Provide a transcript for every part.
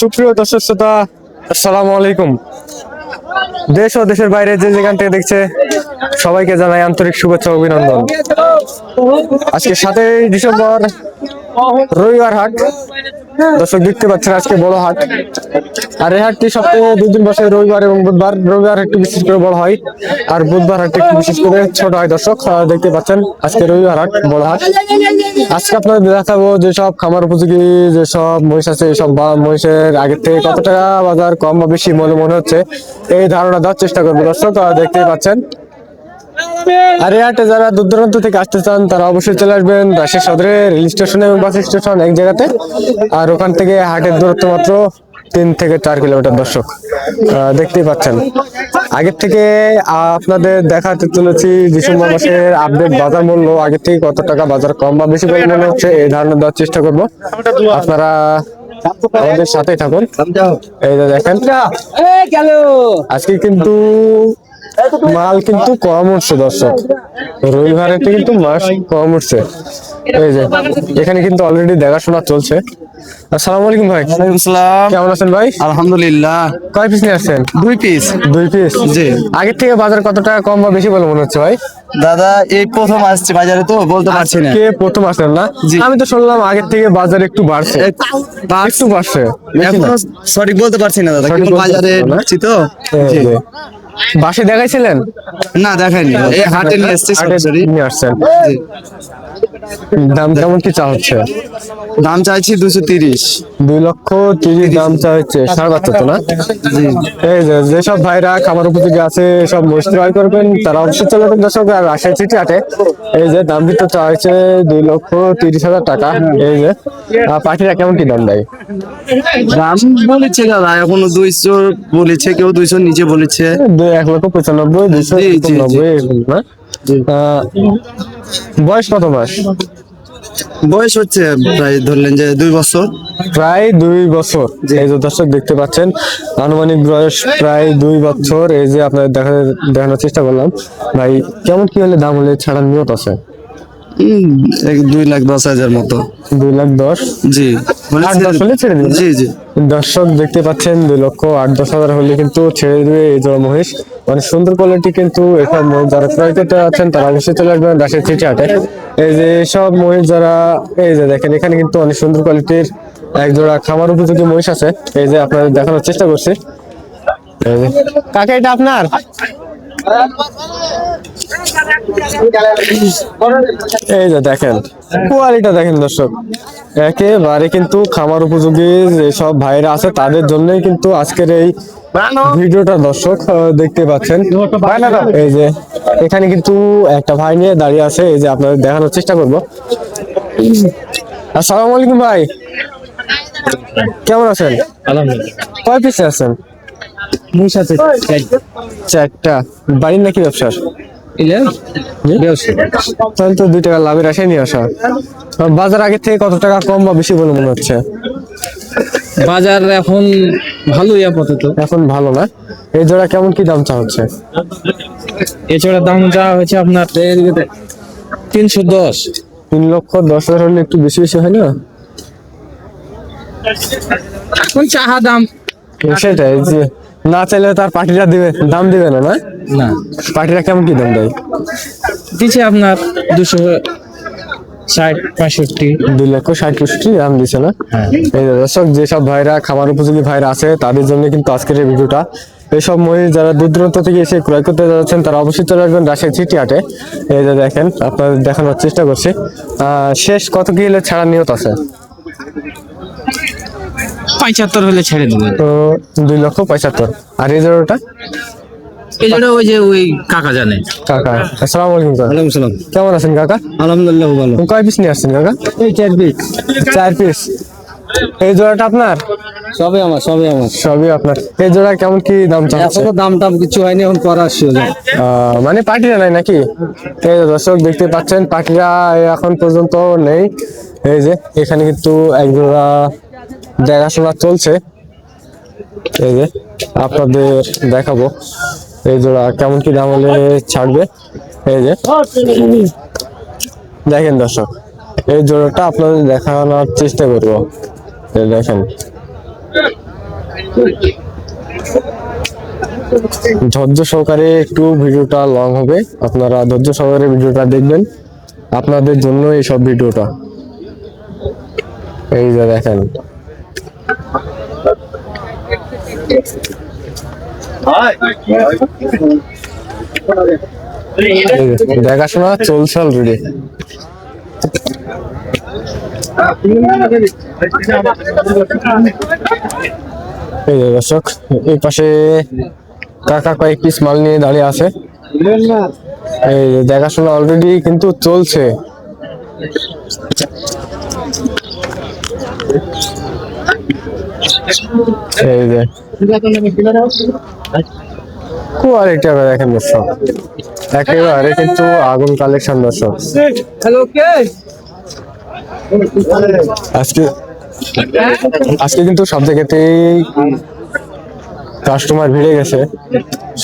সুপ্রিয় দর্শক শ্রোতা, আসসালামু আলাইকুম। দেশ ও দেশের বাইরে যে যেখান থেকে দেখছে, সবাইকে জানাই আন্তরিক শুভেচ্ছা অভিনন্দন। আজকে সাতই ডিসেম্বর রবিবার হাট। দর্শক দেখতে পাচ্ছেন আজকে বড় হাট। আর এই হাটটি সপ্তাহে দুই দিন বসে রবিবার এবং বুধবার। রবিবার একটু বিশেষ করে বড় হয় আর বুধবার হাটটি একটু বিশেষ করে ছোট হয়। দর্শক দেখতে পাচ্ছেন আজকে রবিবার হাট, বড় হাট। আজকে আপনাদের দেখাবো যেসব খামার উপযোগী যেসব মহিষ আছে এইসব বা- মহিষের আগের থেকে কত টাকা বাজার কম বা বেশি মনে মনে হচ্ছে। এই ধারণা দেওয়ার চেষ্টা করব। দর্শক দেখতেই পাচ্ছেন। আর হাটে যারা দূর দূরান্ত থেকে আসতে চান তারা অবশ্যই চলে আসবেন রাজশাহী সদরে রেল স্টেশন এবং বাস স্টেশন এক জায়গাতে। আর ওখান থেকে হাটের দূরত্ব মাত্র তিন থেকে চার কিলোমিটার দর্শক। দেখতেই পাচ্ছেন। আগের থেকে আপনাদের দেখাতে চলেছি ডিসেম্বর মাসের আপডেট বাজার মূল্য। আগের থেকে কত টাকা বাজার কম বা বেশি করে মনে হচ্ছে এই ধারণা দেওয়ার চেষ্টা করব। আপনারা আমাদের সাথেই থাকুন। এই দেখেন আজকে কিন্তু মাল কিন্তু কম উঠছে দর্শক। রবিবারে কিন্তু মাস কম উঠছে। এই যে এখানে কিন্তু অলরেডি দেখাশোনা চলছে। আসসালামু আলাইকুম ভাই। ওয়ালাইকুম সালাম। কেমন আছেন ভাই? আলহামদুলিল্লাহ। কয় পিস নিয়ে আসছেন? দুই পিস দুই পিস জি। আগের থেকে বাজার কত টাকা কম বা বেশি বলে মনে হচ্ছে ভাই? দাদা এই প্রথম আসছে বাজারে তো বলতে পারছি না। কে প্রথম আসলেন না? আমি তো শুনলাম আগের থেকে বাজার একটু বাড়ছে। একটু বাড়ছে। সঠিক বলতে পারছি না দাদা বাজারে তো। বাসে দেখাইছিলেন? না দেখাইনি। হাটে নিয়ে আসছে সরাসরি নিয়ে আসছেন। দাম কেমন কি চা হচ্ছে? দাম চাইছি দুশো তিরিশ। দুই লক্ষ তিরিশ দাম চা হচ্ছে সাড়ে বাচ্চা তো না? এই যে যেসব ভাইরা খামার উপযোগী আছে সব মহিষ ক্রয় করবেন তারা অবশ্যই চলে যাবেন দর্শক আর রাজশাহী চিঠি হাটে এই যে দাম কিন্তু চা দুই লক্ষ তিরিশ হাজার টাকা। এই যে পাখিরা কেমন কি দাম দেয়? দাম বলেছে দাদা এখনও দুইশো বলেছে কেউ দুইশো নিচে বলেছে। এক লক্ষ পঁচানব্বই দুইশো। নব্বই না? বয়স কত বয়স? বয়স হচ্ছে প্রায় ধরলেন যে দুই বছর। প্রায় দুই বছর। এই যে দর্শক দেখতে পাচ্ছেন আনুমানিক বয়স প্রায় দুই বছর। এই যে আপনাদের দেখা দেখানোর চেষ্টা করলাম। ভাই কেমন কি হলে দাম হলে ছাড়ার নিয়ত আছে? দুই লাখ দশ হাজার মতো। দুই লাখ দশ? জি। আট দশ হলে ছেড়ে দিবেন? জি জি। দর্শক দেখতে পাচ্ছেন দুই লক্ষ আট দশ হাজার হলে কিন্তু ছেড়ে দেবে এই জোড়া মহিষ অনেক সুন্দর কোয়ালিটি কিন্তু এখন যারা ক্রয় আছেন তারা অবশ্যই চলে আসবেন রাশিয়া চিঠি হাটে। এই যে সব মহিষ যারা, এই যে দেখেন, এখানে কিন্তু অনেক সুন্দর কোয়ালিটির এক জোড়া খামার উপযোগী মহিষ আছে। এই যে আপনাদের দেখানোর চেষ্টা করছি। কাকে, এটা আপনার? এই যে দেখেন কোয়ালিটা দেখেন দর্শক একেবারে কিন্তু খামার উপযোগী যেসব ভাইরা আছে তাদের জন্যই কিন্তু আজকের এই ভিডিওটা দর্শক দেখতে পাচ্ছেন। এই যে এখানে কিন্তু একটা ভাই নিয়ে দাঁড়িয়ে আছে এই যে আপনাদের দেখানোর চেষ্টা করব। আসসালামু আলাইকুম ভাই। কেমন আছেন? কয় পিসে আছেন? চারটা। বাড়ির নাকি ব্যবসার তাহলে তো দুই টাকা লাভের আশায় নিয়ে আসা। বাজার আগে থেকে কত টাকা কম বা বেশি বলে মনে হচ্ছে? বাজার এখন ভালোই আপাতত। এখন ভালো না? এই জোড়া কেমন কি দাম চা হচ্ছে? এছাড়া দাম যা হয়েছে আপনার তিনশো দশ। তিন লক্ষ দশ হাজার হলে একটু বেশি বেশি হয় না? এখন চাহা দাম। সেটাই যে না চাইলে তার পার্টিরা দিবে দাম দিবে না না? না। পার্টিরা কেমন কি দাম দেয়? দিচ্ছে আপনার দুশো ষাট পঁয়ষট্টি। দুই লক্ষ ষাট পঁয়ষট্টি দাম দিছে না? এই যে দর্শক যেসব ভাইরা খামার উপযোগী ভাইরা আছে তাদের জন্য কিন্তু আজকের এই ভিডিওটা। এইসব মহিষ যারা দূর দূরান্ত থেকে এসে ক্রয় করতে যাচ্ছেন তারা অবশ্যই চলে আসবেন রাজশাহী চিঠি হাটে। এই যে দেখেন আপনাদের দেখানোর চেষ্টা করছি। আহ, শেষ কত কি হলে ছাড়া নিয়ত আছে? পঁচাত্তর হলে ছেড়ে দেবো। তো দুই লক্ষ পঁচাত্তর আর এই জোড়াটা? ওই যে ওই কাকা জানে। কাকা। আসসালামু আলাইকুম কাকা। ওয়ালাইকুম সালাম। কেমন আছেন কাকা? আলহামদুলিল্লাহ ভালো। কয় পিস নিয়ে আসছেন কাকা? এই চার পিস চার পিস এই জোড়াটা আপনার? সবই আমার সবই আমার। সবই আপনার। এই জোড়া কেমন কি দাম চাচ্ছে এখনও দাম টাম কিছু হয়নি এখন করা আসছে আহ, মানে পার্টিরা নাই নাকি? এই দর্শক দেখতে পাচ্ছেন পার্টিরা এখন পর্যন্ত নেই। এই যে এখানে কিন্তু এক জোড়া দেখাশোনা চলছে। এই যে আপনাদের দেখাবো। এই জোড়া কেমন কি দাম হলে ছাড়বে। এই যে দেখেন দর্শক, এই জোড়াটা আপনাদের দেখানোর চেষ্টা করব। দেখেন। ধৈর্য সহকারে একটু ভিডিওটা লং হবে। আপনারা ধৈর্য সহকারে ভিডিওটা দেখবেন। আপনাদের জন্য এই সব ভিডিওটা। এই যে দেখেন। দেখাশোনা চলছে অলরেডি এই দর্শক, এই পাশে কাকা কয়েক পিস মাল নিয়ে দাঁড়িয়ে আছে। এই দেখাশোনা অলরেডি কিন্তু চলছে। এই যে। কোয়ালিটি আবার দেখেন দর্শক। একেবারে কিন্তু আগুন কালেকশন দর্শক। আজকে আজকে কিন্তু সব জায়গাতেই কাস্টমার ভিড়ে গেছে।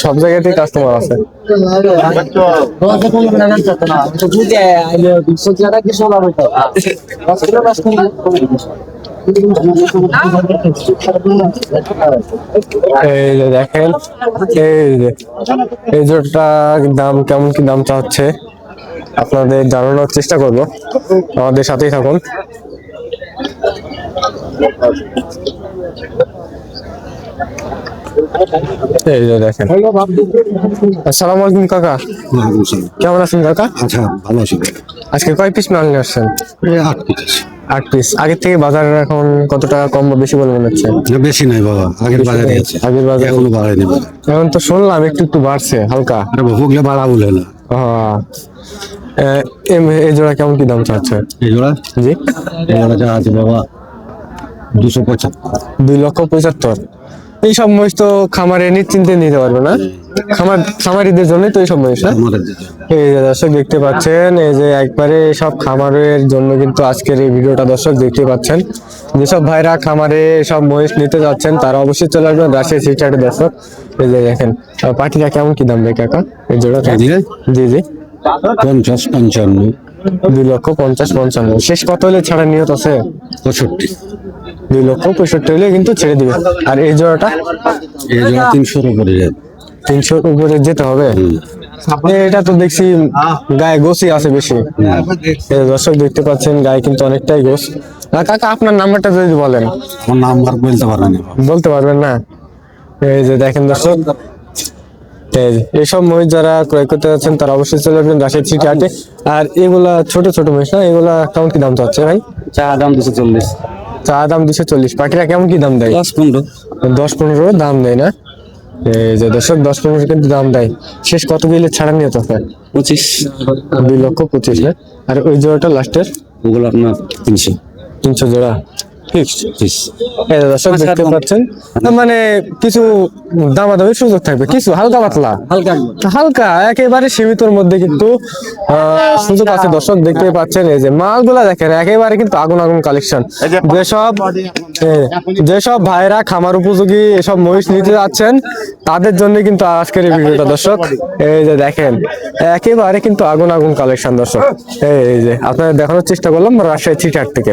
সব জায়গাতেই কাস্টমার আছে। এই যে দেখেন এই যে এই দাম কেমন কি দাম চাচ্ছে আপনাদের জানানোর চেষ্টা করব। আমাদের সাথেই থাকুন। এই যে দেখেন। আসসালামু আলাইকুম কাকা। কেমন আছেন কাকা? আচ্ছা ভালো আছি। আজকে কয় পিস মাল নিয়ে আসছেন? আট পিস। আট পিস আগের থেকে বাজার এখন কত টাকা কম বা বেশি বলে মনে হচ্ছে? বেশি নাই বাবা। আগের বাজারে আছে। আগের বাজারে এখনও বাড়ায়নি এখন তো শুনলাম একটু একটু বাড়ছে হালকা। আরে বাড়া বলে না। এই জোড়া কেমন কি দাম চাচ্ছে? এই জোড়া? জি। এই জোড়া যা আছে বাবা দুশো পঁচাত্তর। দুই লক্ষ পঁচাত্তর। এইসব মহিষ তো খামারে নিশ্চিন্তে নিতে পারবে না? খামার খামারিদের জন্যই তো এইসব মহিষ না আমাদের দিকে। এই যে দর্শক দেখতে পাচ্ছেন এই যে একবারে সব খামারের জন্য কিন্তু আজকের এই ভিডিওটা দর্শক দেখতে পাচ্ছেন। যেসব ভাইরা খামারে সব মহিষ নিতে যাচ্ছেন তারা অবশ্যই চলে আসবেন রাশিয়া সিটারে দর্শক। এই যে দেখেন পাটিটা কেমন কি দাম দেয় কাকা এই জোড়া এই দিকে জি জি। পঞ্চাশ পঞ্চান্ন। দুই লক্ষ পঞ্চাশ পঞ্চান্ন। শেষ কত হলে ছাড়া নিয়ত আছে? পঁয়ষট্টি। দুই লক্ষ পঁয়ষট্টি হলে কিন্তু ছেড়ে দিবে। আর এই জোড়াটা? এই জোড়া তিনশোর উপরে যায় তিনশোর উপরে যেতে হবে? এটা তো দেখছি গায়ে গোসই আছে বেশি। দর্শক দেখতে পাচ্ছেন গায়ে কিন্তু অনেকটাই গোস। কাকা আপনার নাম্বারটা যদি বলেন। আমার নাম্বার বলতে পারবেন বলতে পারবেন না? এই যে দেখেন দর্শক এইসব মহিষ যারা ক্রয় করতে যাচ্ছেন তারা অবশ্যই চলে আসবেন রাশেদ সিটি হাটে। আর এগুলা ছোট ছোট মহিষ না এগুলা কেমন কি দাম চাচ্ছে ভাই? চা দাম দুশো চল্লিশ। চা দাম দুশো চল্লিশ। পাখিরা কেমন কি দাম দেয়? দশ পনেরো। দশ পনেরো দাম দেয় না? যে দর্শক দশ পনেরো কিন্তু দাম দেয় শেষ কত গেলে ছাড়া নিয়ে তো পঁচিশ। দুই লক্ষ পঁচিশ না আর ওই জোড়াটা লাস্টের ওগুলো আপনার তিনশো। তিনশো জোড়া। ফিক্সড পিস দর্শক দেখতে পাচ্ছেন? মানে কিছু দামাদামির সুযোগ থাকবে। কিছু হালকা পাতলা। হালকা হালকা একেবারে সীমিতর মধ্যে কিন্তু সুযোগ আছে। দর্শক দেখতে পাচ্ছেন এই যে মালগুলা দেখেন একেবারে কিন্তু আগুন আগুন কালেকশন যেসব যেসব ভাইরা খামার উপযোগী এসব মহিষ নিতে যাচ্ছেন তাদের জন্য কিন্তু আজকের এই ভিডিওটা দর্শক। এই যে দেখেন একেবারে কিন্তু আগুন আগুন কালেকশন দর্শক। এই যে আপনাদের দেখানোর চেষ্টা করলাম রাজশাহী চিটার থেকে।